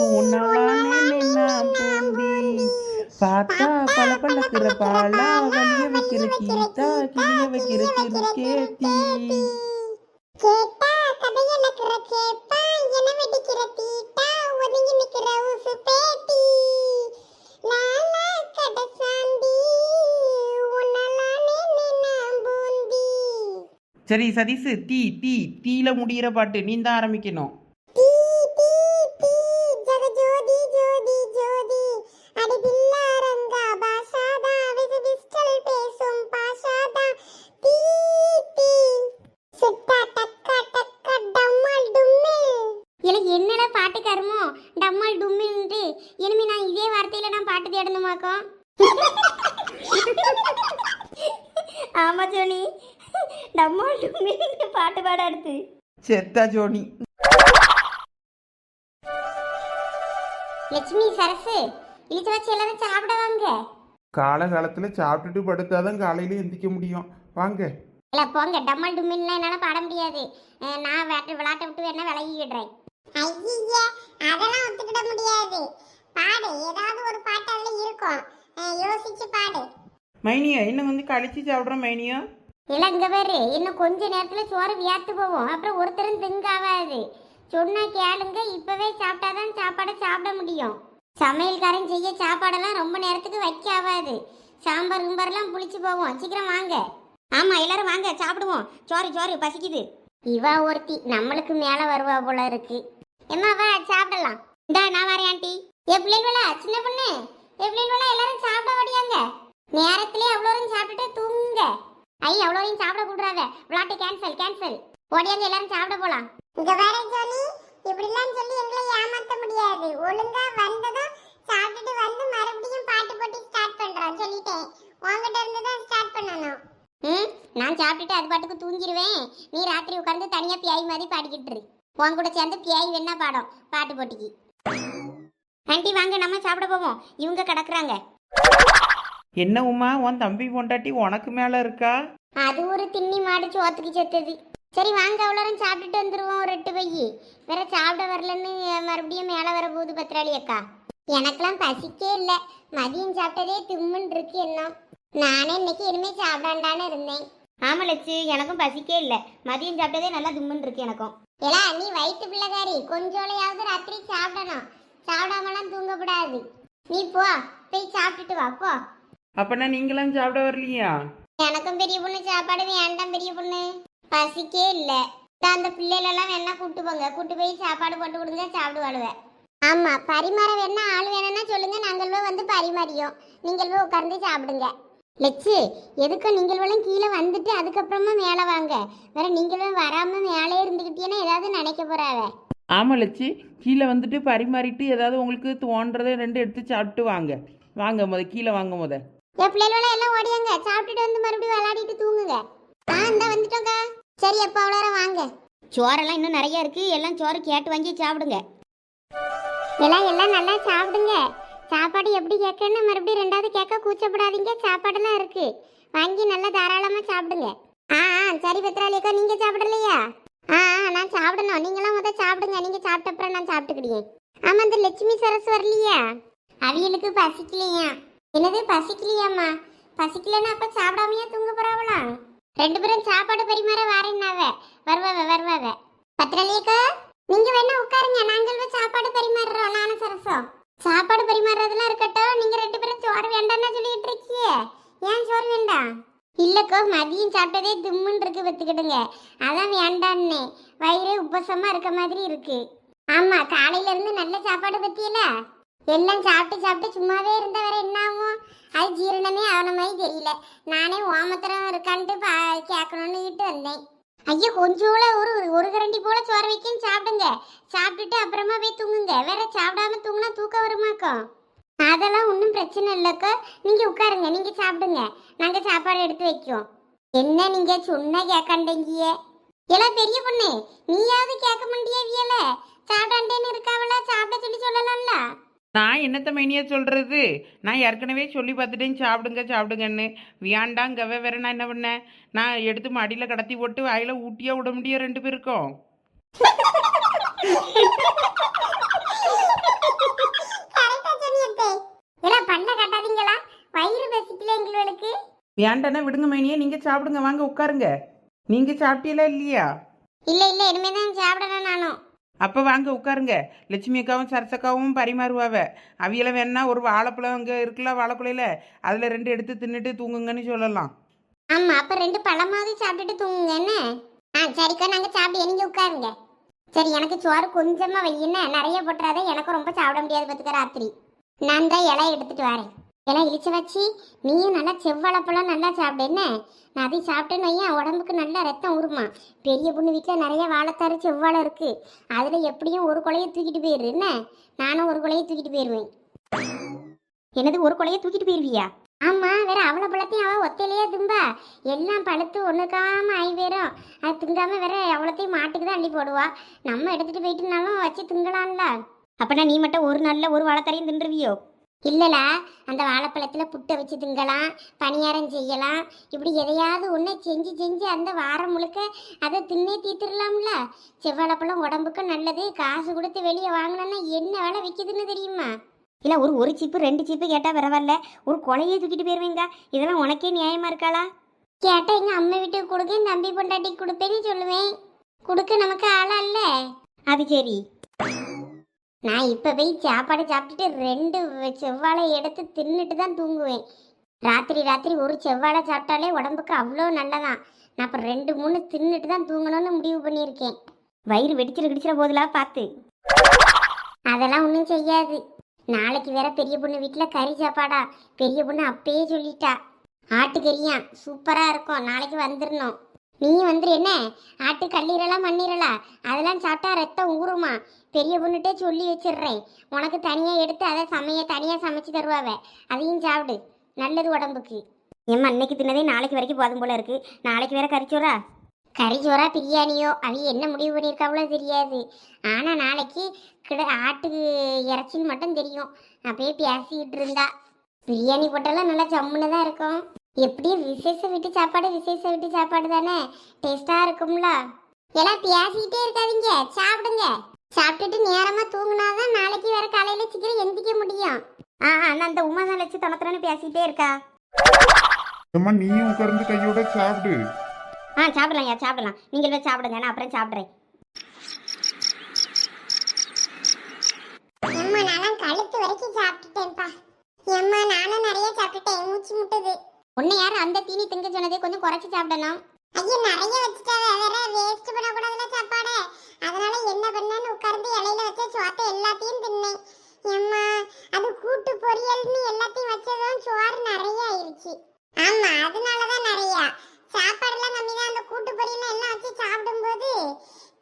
உன்னாலானே நான் பூந்தி பார்த்தா பல பழக்கிற பாலா வலிய வைக்கிற கீதா கிளிய வைக்கிற கிருக்கேத்தி கேட்டா கதைய நக்கிற கேப்பா என வெடிக்கிற தீட்டா ஒதுங்கி நிக்கிற உசு பேட்டி சரி சதீஷு தீ தீ தீல முடியிற பாட்டு நீ தான் ஆரம்பிக்கணும் தீ தீ தீ ஜகஜோதி ஜோதி ஜோதி அடி பில்லாரங்கா பாஷாதா விது விஸ்டல் பேசும் பாஷாதா தீ தீ சுட்டா டக்கா டக்கா டம்மல் டும்மில் எனக்கு என்னடா பாட்டு கருமோ டம்மல் டும்மில்ன்ட்டு இனிமே நான் இதே வார்த்தையில நான் பாட்டு தேடணுமாக்கோ ஆமா சோனி டும்மின்னு பாட்டு பாட அடுத்து செத்தா ஜோனி. லட்சுமி சரசு இழிச்ச வச்சு எல்லாரும் சாப்பிட வாங்க. காலகாலத்தில் சாப்பிட்டுட்டு படுத்தாதான் காலையில எந்திக்க முடியும். வாங்க. இல்ல போங்க. டம்மல் டும்மின்லாம் என்னால பாட முடியாது. அஹ் நான் விளாட்டு விளாட்ட விட்டு வேணா விலகிடுறேன். ஐயே அதெல்லாம் ஒத்துக்கிட முடியாது. பாடு. ஏதாவது ஒரு பாட்டு அதுல இருக்கும். அஹ் யோசிச்சு பாடு. மைனியா இன்னும் வந்து கழிச்சு சாப்பிட்றோம் மைனியா? இல்ல இங்க பாரு இன்னும் கொஞ்ச நேரத்துல சோறு வியாத்து போவோம். அப்புறம் ஒருத்தரும் திங்காவாது. சொன்னா கேளுங்க இப்பவே சாப்பிட்டாதான் சாப்பாடை சாப்பிட முடியும். சமையல்காரன் செய்ய சாப்பாடெல்லாம் ரொம்ப நேரத்துக்கு வைக்க ஆகாது சாம்பார் கும்பார்லாம் புளிச்சு போவோம். சீக்கிரம் வாங்க. ஆமா எல்லாரும் வாங்க சாப்பிடுவோம். சோறு சோறு பசிக்குது. இவா ஒருத்தி நம்மளுக்கு மேல வருவா போல இருக்கு. எம்மா வா சாப்பிடலாம். இந்தா நான் வரேன் ஆண்டி. என் சின்ன பொண்ணு. என் எல்லாரும் சாப்பிட வடியாங்க நேரத்திலே அவ்வளோ சாப்பிட்டுட்டு தூங்குங்க. ஐ அவ்வளோரையும் சாப்பிட கூடாத விளாட்டு கேன்சல் கேன்சல் ஓடியாங்க எல்லாரும் சாப்பிட போலாம். இங்க வர ஜோனி இப்படிலாம் சொல்லி எங்களை ஏமாத்த முடியாது. ஒழுங்கா வந்ததும் சாப்பிட்டுட்டு வந்து மறுபடியும் பாட்டு போட்டு ஸ்டார்ட் பண்றோம் சொல்லிட்டேன். உன்கிட்ட இருந்து தான் ஸ்டார்ட் பண்ணணும். ம் நான் சாப்பிட்டுட்டு அது பாட்டுக்கு தூங்கிடுவேன் நீ ராத்திரி உட்கார்ந்து தனியா பியாய் மாதிரி பாடிக்கிட்டு இரு. உன் கூட சேர்ந்து பியாய் வேணா பாடும் பாட்டு போட்டிக்கு. ஆண்டி வாங்க நம்ம சாப்பிட போவோம். இவங்க கிடக்குறாங்க. என்ன உமா உன் தம்பி பொண்டாட்டி உனக்கு மேலே இருக்கா? அது ஒரு திண்ணி மாடு சோத்துக்கு செத்தது. சரி வாங்க அவ்வளோரும் சாப்பிட்டுட்டு வந்துருவோம் ஒரு எட்டு பையி. வேற சாப்பிட வரலன்னு மறுபடியும் மேலே வர போகுது பத்திராளி அக்கா. எனக்கெல்லாம் பசிக்கே இல்லை. மதியம் சாப்பிட்டதே திம்முன்னு இருக்கு என்ன நானே இன்னைக்கு இனிமே சாப்பிடாண்டான்னு இருந்தேன். ஆமா லட்சு எனக்கும் பசிக்கே இல்லை. மதியம் சாப்பிட்டதே நல்லா திம்முன்னு இருக்கு எனக்கும். ஏலா நீ வயிற்று பிள்ளைகாரி கொஞ்சோளையாவது ராத்திரி சாப்பிடணும். சாப்பிடாமலாம் தூங்கக்கூடாது. நீ போ போய் சாப்பிட்டுட்டு வா போ. அப்பனா நீங்களாம் சாப்பிட வரலையா? எனக்கும் பெரிய பொண்ணு சாப்பாடு வேண்டாம் பெரிய பொண்ணு. பசிக்கே இல்லை. அந்த பிள்ளைகளெல்லாம் வேணா கூட்டு போங்க. கூட்டு போய் சாப்பாடு போட்டு கொடுங்க சாப்பிடுவாளுவேன் ஆமா பரிமாற வேணா ஆள் வேணும்னா சொல்லுங்க. நாங்களே வந்து பரிமாறியோம். நீங்களே உட்கார்ந்து சாப்பிடுங்க. லட்சு எதுக்கும் நீங்களும் கீழே வந்துட்டு அதுக்கப்புறமா மேலே வாங்க. வேற நீங்களும் வராம மேலே இருந்துக்கிட்டீங்கன்னா ஏதாவது நினைக்க போறாவ. ஆமாம் லட்சு கீழே வந்துட்டு பரிமாறிட்டு ஏதாவது உங்களுக்கு தோன்றதை ரெண்டு எடுத்து சாப்பிட்டு வாங்க. வாங்க முத கீழே வாங்க முத. என் பிள்ளைகள எல்லாம் ஓடியாங்க. சாப்பிட்டுட்டு வந்து மறுபடியும் விளையாடிட்டு தூங்குங்க. ஆ இந்த வந்துட்டோங்க. சரி எப்போ அவ்வளோ வாங்க. சோறெல்லாம் இன்னும் நிறைய இருக்கு. எல்லாம் சோறு கேட்டு வாங்கி சாப்பிடுங்க. எல்லாம் எல்லாம் நல்லா சாப்பிடுங்க. சாப்பாடு எப்படி கேட்கன்னு மறுபடியும் ரெண்டாவது கேட்க கூச்சப்படாதீங்க. சாப்பாடெல்லாம் இருக்கு. வாங்கி நல்லா தாராளமாக சாப்பிடுங்க. ஆ ஆ சரி பத்ராலிக்கா நீங்கள் சாப்பிடலையா? ஆ ஆ நான் சாப்பிடணும். நீங்களாம் முதல் சாப்பிடுங்க. நீங்கள் சாப்பிட்ட அப்புறம் நான் சாப்பிட்டுக்கிடுவேன். ஆமாம் இந்த லட்சுமி சரஸ் வரலையா? அவியலுக்கு பசிக்கலையா? என்னது பசிக்கலையாம்மா? பசிக்கலன்னா அப்ப சாப்பிடாமையா தூங்க போறாவலாம் ரெண்டு பேரும் சாப்பாடு பரிமாற வாரேன்னாவ. வருவாவ வருவாவ. பத்திரலேக்கா நீங்க வேணா உட்காருங்க. நாங்கள் சாப்பாடு பரிமாறுறோம். நானும் சரசம். சாப்பாடு பரிமாறுறதெல்லாம் இருக்கட்டும். நீங்க ரெண்டு பேரும் சோறு வேண்டாம்னு சொல்லிட்டு இருக்கியே. ஏன் சோறு வேண்டாம்? இல்லக்கோ மதியம் சாப்பிட்டதே தும்முன்னு இருக்கு வத்துக்கிடுங்க. அதான் வேண்டான்னு. வயிறு உப்பசமா இருக்க மாதிரி இருக்கு. ஆமா காலையில இருந்து நல்ல சாப்பாடு பத்தியல. எல்லாம் சாப்பிட்டு சாப்பிட்டு சும்மாவே இருந்தா வேற என்ன ஆகும் அது ஜீரணமே ஆன மாதிரி தெரியல. நானே ஓமத்திரம் இருக்கான்ட்டு பா கேட்கணும்னு கிட்டு வந்தேன். ஐயோ கொஞ்சோல ஒரு ஒரு கரண்டி போல சோறு வைக்கன்னு சாப்பிடுங்க. சாப்பிட்டுட்டு அப்புறமா போய் தூங்குங்க. வேற சாப்பிடாம தூங்குனா தூக்கம் வருமாக்கும் அதெல்லாம் ஒன்றும் பிரச்சனை இல்லைக்கா. நீங்கள் உட்காருங்க நீங்கள் சாப்பிடுங்க. நாங்கள் சாப்பாடு எடுத்து வைக்கோம் என்ன நீங்க சொன்ன கேட்காண்டீங்க எல்லாம் பெரிய பொண்ணு நீயாவது கேட்க மாட்டியவியல சாப்பிடாண்டேன்னு இருக்காவல சாப்பிட சொல்லி சொல்லலாம்ல? நான் என்னத்த மைனியா சொல்கிறது நான் ஏற்கனவே சொல்லி பார்த்துட்டேன். சாப்பிடுங்க சாப்பிடுங்கன்னு. வியாண்டாங்கவே வேற நான் என்ன பண்ணேன்? நான் எடுத்து மடியில் கடத்தி போட்டு வாயில் ஊட்டியாக விட முடியும் ரெண்டு பேருக்கும். கரெக்டா விடுங்க மைனியா நீங்கள் சாப்பிடுங்க. வாங்க உட்காருங்க. நீங்கள் சாப்பிட்டீங்களா இல்லையா? இல்ல இல்ல இனிமே தான் சாப்பிடணும் நானும். அப்போ வாங்க உட்காருங்க. லட்சுமி அக்காவும் சரசக்காவும் பரிமாறுவாவ. அவியல வேணா ஒரு வாழைப்பழம் அங்கே இருக்குல்ல வாழைக்குலையில். அதில் ரெண்டு எடுத்து தின்னுட்டு தூங்குங்கன்னு சொல்லலாம். ஆமாம் அப்போ ரெண்டு பழமாவது சாப்பிட்டுட்டு தூங்குங்க என்ன? ஆ சரிக்கா நாங்கள் சாப்பிட்டு நீங்க உட்காருங்க. சரி எனக்கு சோறு கொஞ்சமாக வையின்னு நிறைய போட்டுறாத எனக்கு ரொம்ப சாப்பிட முடியாது பார்த்துக்க ராத்திரி. நான் தான் இலை எடுத்துட்டு வரேன். ஏன்னா இழிச்சு வச்சு நீயும் நல்லா செவ்வாழைப்பழம் நல்லா சாப்பிடு. என்ன? நான் அதை சாப்பிட்டேன்னு வையன் உடம்புக்கு நல்லா ரத்தம் உருமா பெரிய பொண்ணு வீட்டில் நிறைய வாழைத்தாறு செவ்வாழை இருக்கு. அதில் எப்படியும் ஒரு கொலையை தூக்கிட்டு போயிரு. என்ன? நானும் ஒரு கொலையை தூக்கிட்டு போயிடுவேன் என்னது ஒரு கொலையை தூக்கிட்டு போயிடுவியா ஆமாம் வேற அவளை பழத்தையும் அவள் ஒத்தையிலேயே திம்பா. எல்லாம் பழுத்து ஒன்றுக்காமல் ஆகி போயிடும் அது திங்காமல் வேற அவ்வளோத்தையும் மாட்டுக்கு தான் அள்ளி போடுவா. நம்ம எடுத்துகிட்டு போயிட்டுனாலும் வச்சு திங்கலாம்ல. அப்பனா நீ மட்டும் ஒரு நாளில் ஒரு வாழைத்தரையும் தின்றுவியோ? இல்லல அந்த வாழைப்பழத்துல புட்டை வச்சு திங்கலாம் பணியாரம் செய்யலாம். இப்படி எதையாவது ஒன்று செஞ்சு செஞ்சு அந்த வாரம் முழுக்க அதை தின்னே தீர்த்துடலாம்ல? செவ்வாழைப்பழம் உடம்புக்கு நல்லது. காசு கொடுத்து வெளியே வாங்கினோன்னா என்ன வேலை விற்கிதுன்னு தெரியுமா? இல்லை ஒரு ஒரு சீப்பு ரெண்டு சீப்பு கேட்டால் பரவாயில்ல. ஒரு கொலையே தூக்கிட்டு போயிருவீங்க. இதெல்லாம் உனக்கே நியாயமா இருக்காளா? கேட்டால் எங்கள் அம்மா வீட்டுக்கு கொடுக்க தம்பி பொண்டாட்டிக்கு கொடுப்பேன்னு சொல்லுவேன். கொடுக்க நமக்கு ஆளா இல்ல? அது சரி. நான் இப்போ போய் சாப்பாடு சாப்பிட்டுட்டு ரெண்டு செவ்வாழை எடுத்து தின்னுட்டு தான் தூங்குவேன். ராத்திரி ராத்திரி ஒரு செவ்வாழை சாப்பிட்டாலே உடம்புக்கு அவ்வளோ நல்லதான். நான் இப்போ ரெண்டு மூணு தின்னுட்டு தான் தூங்கணும்னு முடிவு பண்ணியிருக்கேன். வயிறு வெடிச்சிட கிடிச்சிட போதுலா பார்த்து அதெல்லாம் ஒன்றும் செய்யாது. நாளைக்கு வேற பெரிய பொண்ணு வீட்டில் கறி சாப்பாடா. பெரிய பொண்ணு அப்பயே சொல்லிட்டா. ஆட்டுக்கறியா? சூப்பராக இருக்கும். நாளைக்கு வந்துடணும் நீ வந்துரு என்ன? ஆட்டு கல்லீரலா மண்ணீரலா? அதெல்லாம் சாப்பிட்டா ரத்தம் ஊறுமா? பெரிய பொண்ணுட்டே சொல்லி வச்சிடுறேன். உனக்கு தனியாக எடுத்து அதை சமைய தனியாக சமைச்சு தருவாவ. அதையும் சாப்பிடு. நல்லது உடம்புக்கு. ஏம்மா அன்னைக்கு தின்னதே நாளைக்கு வரைக்கும் போதும் போல இருக்கு. நாளைக்கு வேற கறிச்சோரா கறிச்சோரா பிரியாணியோ? அது என்ன முடிவு பண்ணியிருக்காவளோ தெரியாது. ஆனால் நாளைக்கு கிட ஆட்டு இறைச்சின்னு மட்டும் தெரியும். அப்படியே பேசிக்கிட்டு இருந்தா. பிரியாணி போட்டாலும் நல்லா ஜம்முன்னு தான் இருக்கும். எப்படியும் விசேஷ வீட்டு சாப்பாடு விசேஷ வீட்டு சாப்பாடு தானே? டேஸ்டாக இருக்கும்ல. எல்லாம் பேசிக்கிட்டே இருக்காதீங்க. சாப்பிடுங்க. சாப்பிட்டுட்டு நேரமாக தூங்குனாதான் நாளைக்கு வேற காலையில் சீக்கிரம் எந்திக்க முடியும். ஆ அண்ணா அந்த உமா தான் வச்சு தனத்துறன்னு பேசிக்கிட்டே இருக்கா. அம்மா நீயும் உட்கார்ந்து கையோட சாப்பிடு. ஆ சாப்பிடலாம் ஐயா சாப்பிடலாம். நீங்கள் போய் சாப்பிடுங்க நான் அப்புறம் சாப்பிட்றேன். எம்மா நானும் கழுத்து வரைக்கும் சாப்பிட்டுட்டேன்ப்பா. எம்மா நானும் நிறைய சாப்பிட்டுட்டேன். மூச்சு முட்டுது. ஒன்று யார் அந்த தீனி திங்க சொன்னதே கொஞ்சம் குறைச்சி சாப்பிடணும். ஐயோ நிறைய வச்சுட்டாவே வேற வேஸ்ட் பண்ணக்கூடாதுல சாப்பாடு. அதனால என்ன பண்ணேன்னு உட்கார்ந்து இலையில வச்ச சோத்தை எல்லாத்தையும் தின்னேன். எம்மா அது கூட்டு பொரியல்னு எல்லாத்தையும் வச்சதும் சோறு நிறைய ஆயிருச்சு. ஆமா அதனாலதான் நிறைய. சாப்பாடுலாம் கம்மி தான். அந்த கூட்டு பொரியல் எல்லாம் வச்சு சாப்பிடும்போது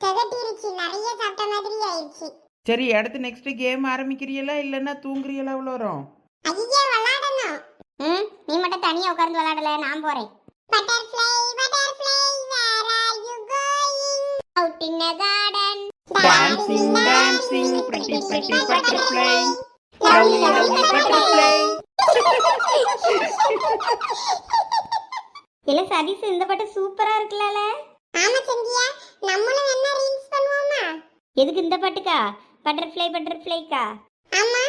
திகட்டிருச்சு. நிறைய சாப்பிட்ட மாதிரி ஆயிருச்சு. சரி அடுத்து நெக்ஸ்ட் கேம் ஆரம்பிக்கிறீங்களா இல்லைன்னா தூங்குறீங்களா அவ்வளோ வரும் ஐயா நீ மட்டும் தனியா உட்கார்ந்து விளையாடல நான் போறேன். Butterfly butterfly where are you going out in garden இல்ல சதீஷ் இந்த பாட்டு சூப்பரா இருக்குல்ல ஆமா சந்தியா நம்மளும் என்ன ரீல்ஸ் பண்ணுவோமா எதுக்கு இந்த பாட்டுக்கா? பட்டர்ஃப்ளை பட்டர்ஃப்ளைக்கா? ஆமா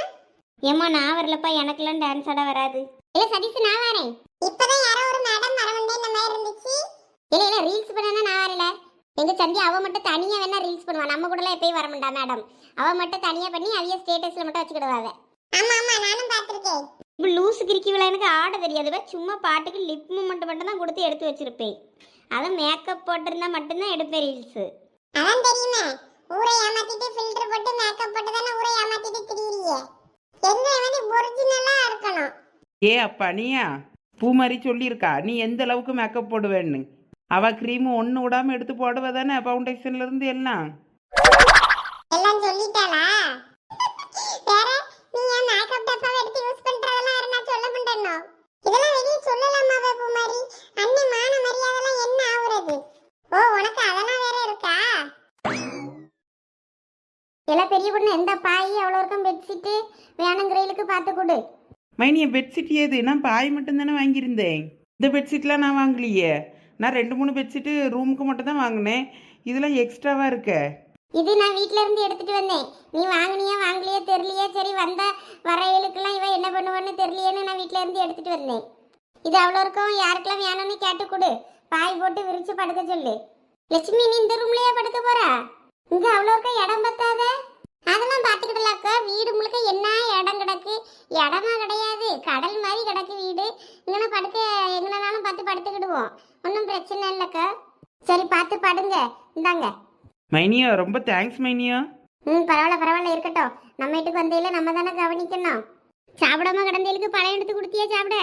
ஏம்மா நான் வரலப்பா எனக்கெல்லாம் டான்ஸ் ஆட வராது. இல்ல சதீஷ் நான் வரேன். இப்பதான் யாரோ ஒரு மேடம் வரவண்டே இந்த மாதிரி இருந்துச்சு. இல்ல இல்ல ரீல்ஸ் பண்ணனா நான் வரல. எங்க சந்தியா அவ மட்டும் தனியா வேணா ரீல்ஸ் பண்ணுவா. நம்ம கூடலாம் எப்பயும் வர மாட்டா மேடம் அவ மட்டும் தனியா பண்ணி அவிய ஸ்டேட்டஸ்ல மட்டும் வச்சுக்கிடுவாங்க ஆமா ஆமா நானும் பார்த்திருக்கேன். இப்போ லூசு கிறுக்கி விழா எனக்கு ஆட தெரியாது. சும்மா பாட்டுக்கு லிப் மூமெண்ட் மட்டும் தான் கொடுத்து எடுத்து வச்சிருப்பேன். அதை மேக்கப் போட்டிருந்தா மட்டும்தான் எடுப்பேன் ரீல்ஸு அதான் தெரியுமே ஊரை ஏமாத்திட்டு ஃபில்டர் போட்டு மேக்கப் போட்டு தானே ஊரை ஏமாத்திட்டு திரியிறியே. எங்க வந்து ஒரிஜினலா இருக்கணும். ஏ அப்பா நீயா? பூ மாதிரி சொல்லியிருக்கா. நீ எந்த அளவுக்கு மேக்கப் போடுவேன்னு? அவ க்ரீமு ஒன்று விடாம எடுத்து போடுவதானே ஃபவுண்டேஷன்லேருந்து இருந்து எல்லாம்? எல்லாம் சொல்லிட்டாளா வேற நீ ஏன் மேக்கப் டப்பாவை எடுத்து யூஸ் பண்றதெல்லாம் வேற நான் சொல்ல மாட்டேனோ இதெல்லாம் வெளியே சொல்லலாமா பூமாரி அண்ணி மான மரியாதைலாம் என்ன ஆகுறது ஓ உனக்கு அதெல்லாம் வேற இருக்கா எல்லாம் பெரிய பொண்ணு எந்த பாய் அவ்வளோ இருக்கும் பெட்ஷீட்டு வேணுங்கிறவங்களுக்கு பார்த்து கொடு மைனிய பெட்ஷீட் ஏது? நான் பாய் மட்டும்தானே வாங்கியிருந்தேன். இந்த பெட்ஷீட்லாம் நான் வாங்கலையே. நான் ரெண்டு மூணு பெட்ஷீட்டு ரூமுக்கு மட்டும் தான் வாங்கினேன். இதெல்லாம் எக்ஸ்ட்ராவாக இருக்க? இது நான் வீட்ல இருந்து எடுத்துட்டு வந்தேன். நீ வாங்குனியா வாங்கலையா தெரியலையா? சரி வந்த வரையலுக்கெல்லாம் இவன் என்ன பண்ணுவான்னு தெரியலையேன்னு நான் வீட்ல இருந்து எடுத்துட்டு வந்தேன். இது அவ்வளோ இருக்கும். யாருக்கெல்லாம் வேணும்னு கேட்டு கொடு. பாய் போட்டு விரிச்சு படுக்க சொல்லு. லட்சுமி நீ இந்த ரூம்லயே படுக்க போறா? இங்க அவ்வளோ இருக்க இடம் பத்தாத? அதெல்லாம் பார்த்துக்கிடலாக்கா வீடு முழுக்க என்ன இடம் கிடக்கு? இடமா கிடையாது கடல் மாதிரி கிடக்கு வீடு. இங்கே படுக்க எங்கனாலும் பார்த்து படுத்துக்கிடுவோம். ஒன்றும் பிரச்சனை இல்லைக்கா சரி பார்த்து படுங்க. இந்தாங்க. மைனியா ரொம்ப தேங்க்ஸ் மைனியா. ம் பரவாயில்ல பரவாயில்ல இருக்கட்டும். நம்ம வீட்டுக்கு வந்தையில நம்ம தானே கவனிக்கணும். சாப்பிடாம கிடந்தைகளுக்கு பழம் எடுத்து கொடுத்தியா சாப்பிட?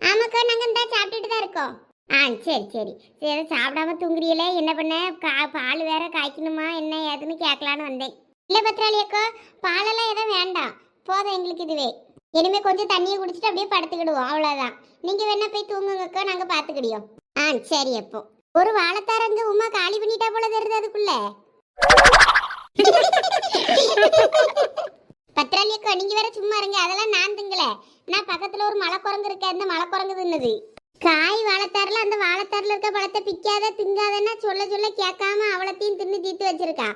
ஆமாக்கா நாங்கள் இந்த சாப்பிட்டுட்டு தான் இருக்கோம். ஆ சரி சரி. சரி சாப்பிடாம தூங்குறீங்களே என்ன பண்ண? கா பால் வேற காய்க்கணுமா என்ன ஏதுன்னு கேட்கலான்னு வந்தேன். இல்லை பத்ராளி அக்கா பாலெல்லாம் எதுவும் வேண்டாம். போதும் எங்களுக்கு இதுவே. இனிமே கொஞ்சம் தண்ணியை குடிச்சிட்டு அப்படியே படுத்துக்கிடுவோம். அவ்வளவுதான். நீங்க வேணா போய் தூங்குங்கக்கா நாங்க பாத்துக்கிடியோம் ஆ சரி அப்போ. ஒரு வாழைத்தாரங்க உமா காலி பண்ணிட்டா போல தெரியுது அதுக்குள்ள. பத்திராளி அக்கா நீங்க வேற சும்மா இருங்க. அதெல்லாம் நான் திங்கல. நான் பக்கத்துல ஒரு மலை குரங்கு இருக்க. அந்த மலை குரங்கு தின்னுது. காய் வாழைத்தாரில் அந்த வாழைத்தாரில் இருக்க பழத்தை பிக்காத திங்காதன்னா சொல்ல சொல்ல கேட்காம அவளத்தையும் தின்னு தீத்து வச்சிருக்கா.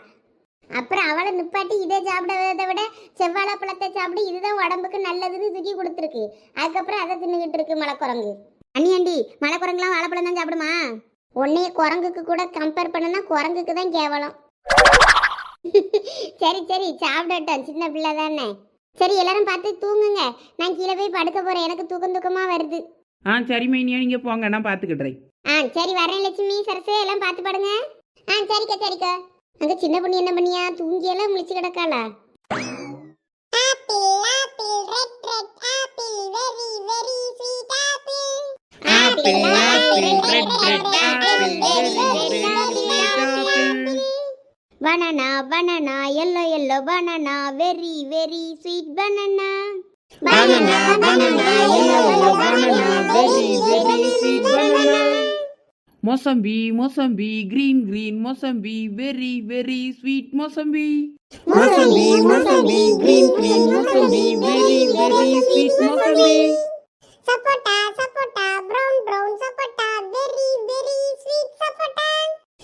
அப்புறம் அவளை நிப்பாட்டி இதை சாப்பிடுறதை விட செவ்வாழை பழத்தை சாப்பிடு இதுதான் உடம்புக்கு நல்லதுன்னு தூக்கி கொடுத்துருக்கு. அதுக்கப்புறம் அதை தின்னுகிட்டு இருக்கு மலைக்குரங்கு. அண்ணியாண்டி மலைக்குரங்குலாம் வாழைப்பழம் தான் சாப்பிடுமா? உன்னைய குரங்குக்கு கூட கம்பேர் பண்ணனா குரங்குக்கு தான் கேவலம். சரி சரி சாப்பிடட்டும் சின்ன பிள்ளை தானே. சரி எல்லாரும் பார்த்து தூங்குங்க. நான் கீழே போய் படுக்க போறேன். எனக்கு தூக்கம் தூக்கமா வருது. ஆ சரி மைனியா நீங்கள் போங்க. நான் பார்த்துக்கிடுறேன் ஆ சரி வரேன் லட்சுமி சரசு எல்லாம் பார்த்து படுங்க. ஆ சரிக்கா சரிக்கா. அங்க சின்ன பொண்ணு என்ன பண்ணியா? தூங்கியெல்லாம் முழிச்சு கிடக்காளா? Apple apple red red apple very very sweet apple. Banana banana yellow yellow banana very very sweet banana mosambi mosambi green green mosambi very very sweet mosambi mosambi mosambi green green mosambi very very sweet mosambi sapota sapota brown brown sapota very very sweet sapota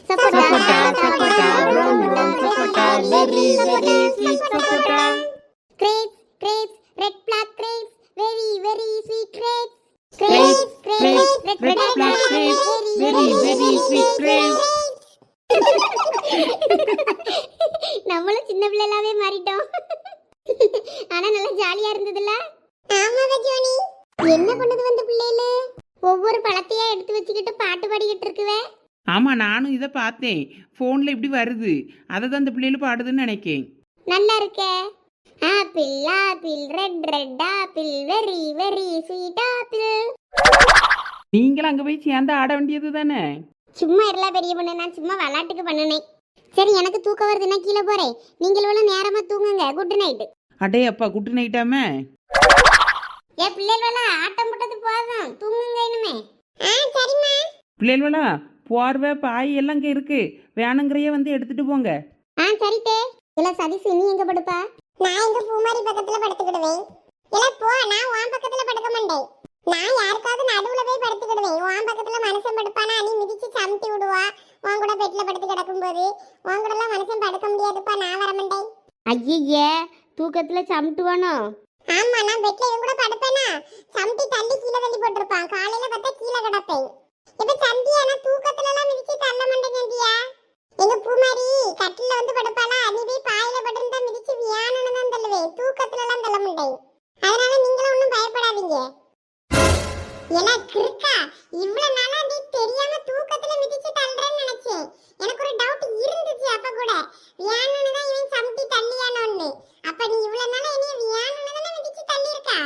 sapota sapota brown brown sapota very very sweet sapota grapes grapes red black grapes very very sweet grapes Grapes, grapes, red black grapes, very, very sweet grapes. நம்மளும் சின்ன பிள்ளைலாவே மாறிட்டோம். ஆனா நல்லா ஜாலியா இருந்ததுல்ல? ஆமாவா ஜோனி? என்ன பண்ணுது வந்து பிள்ளைல ஒவ்வொரு பழத்தையா எடுத்து வச்சுக்கிட்டு பாட்டு பாடிக்கிட்டு இருக்குவே? ஆமா நானும் இதை பார்த்தேன். ஃபோனில் இப்படி வருது. அதை தான் இந்த பிள்ளைகள் பாடுதுன்னு நினைக்கேன். நல்லா இருக்கே. Apple apple red red apple very very sweet apple. நீங்களும் அங்கே போய் சேர்ந்து ஆட வேண்டியது தானே? சும்மா இருல பெரிய பொண்ணு நான் சும்மா விளாட்டுக்கு பண்ணினேன். சரி எனக்கு தூக்கம் வருது நான் கீழே போறேன். நீங்களும் நேரமா தூங்குங்க. குட் நைட் அடே அப்பா குட்டு நைட்டாமே ஏ பிள்ளைகளா ஆட்டம் போட்டது போதும். தூங்குங்க இனிமே. ஆ சரிம்மா. பிள்ளைகளா போர்வை பாய் எல்லாம் இங்கே இருக்கு. வேணுங்கிறைய வந்து எடுத்துட்டு போங்க. ஆ சரிட்டே இல்ல சதீஷ் நீ எங்க படுப்பா? நான் எங்க பூமாரி பக்கத்துல படுத்துக்கிடுவேன். இல்ல போ நான் உன் பக்கத்துல படுக்க மாட்டேன். நான் யாருக்காவது நடுவுல போய் படுத்துக்கிடுவேன். உன் பக்கத்துல மனுஷன் படுப்பானா? நீ மிதிச்சு சமட்டி விடுவா. உன் கூட பெட்ல படுத்து கிடக்கும்போது. உன் கூட எல்லாம் மனுஷன் படுக்க முடியாதுப்பா. நான் வர மாட்டேன். ஐயே தூக்கத்துல சமட்டுவானோ? ஆமா நான் பெட்ல இவன் கூட படுப்பேனா? சமட்டி தள்ளி கீழே தள்ளி போட்டிருப்பான். காலையில பார்த்தா கீழே கிடப்பேன். இப்ப சந்தியா நான் தூக்கத்துல எல்லாம் மிதிச்சு தள்ள மாட்டேன் சந்தியா எங்க பூமாரி கட்டில வந்து படுப்பாளா? நீ போய் பாயில படுந்தா மிதிச்சு வியானன்னு தான் தள்ளுவேன் தூக்கத்துல எல்லாம் தள்ள மாட்டேன். அதனால நீங்களும் ஒண்ணும் பயப்படாதீங்க. ஏன்னா கிறுக்கா இவ்வளவு நாளா நீ தெரியாம தூக்கத்துல மிதிச்சு தள்ளுறேன்னு நினைச்சேன். எனக்கு ஒரு டவுட் இருந்துச்சு அப்ப கூட. வியானன்னு தான் இவன் சமட்டி தள்ளியானோன்னு அப்ப நீ இவ்வளவு நாளா என்னைய வியானன்னு தானே மிதிச்சு தள்ளியிருக்கா?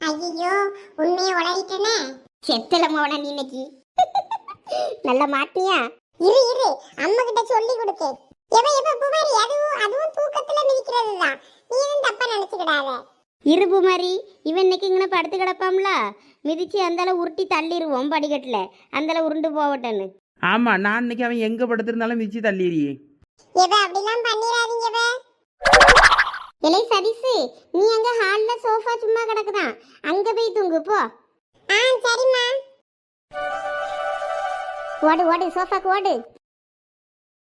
ஐயோ உண்மையை உளறிட்டனே. செத்தல மோன நீ இன்னைக்கு. நல்ல மாட்டியா? இரு இரு. அம்மா கிட்ட சொல்லி கொடுத்து. எவ எவ புமாரி அதுவும் அதுவும் தூக்கத்துல மிதிக்கிறது தான் நீ எதுவும் தப்பா நினைச்சுக்கிடாத. இருப்பு மாதிரி இவன் இன்னைக்கு இங்கே படுத்து கிடப்பாம்ல? மிதிச்சு அந்தால உருட்டி தள்ளிடுவோம் படிக்கட்டில். அந்தால உருண்டு போவட்டன்னு ஆமாம் நான் இன்னைக்கு அவன் எங்கே படுத்திருந்தாலும் மிதிச்சு தள்ளிடுறியே. எவ அப்படிலாம் பண்ணிராதீங்க எவ. இலை சதீஷு நீ அங்க ஹால்ல சோஃபா சும்மா கிடக்குதான். அங்க போய் தூங்கு போ. ஆ சரிம்மா. ஓடு ஓடு சோஃபாக்கு ஓடு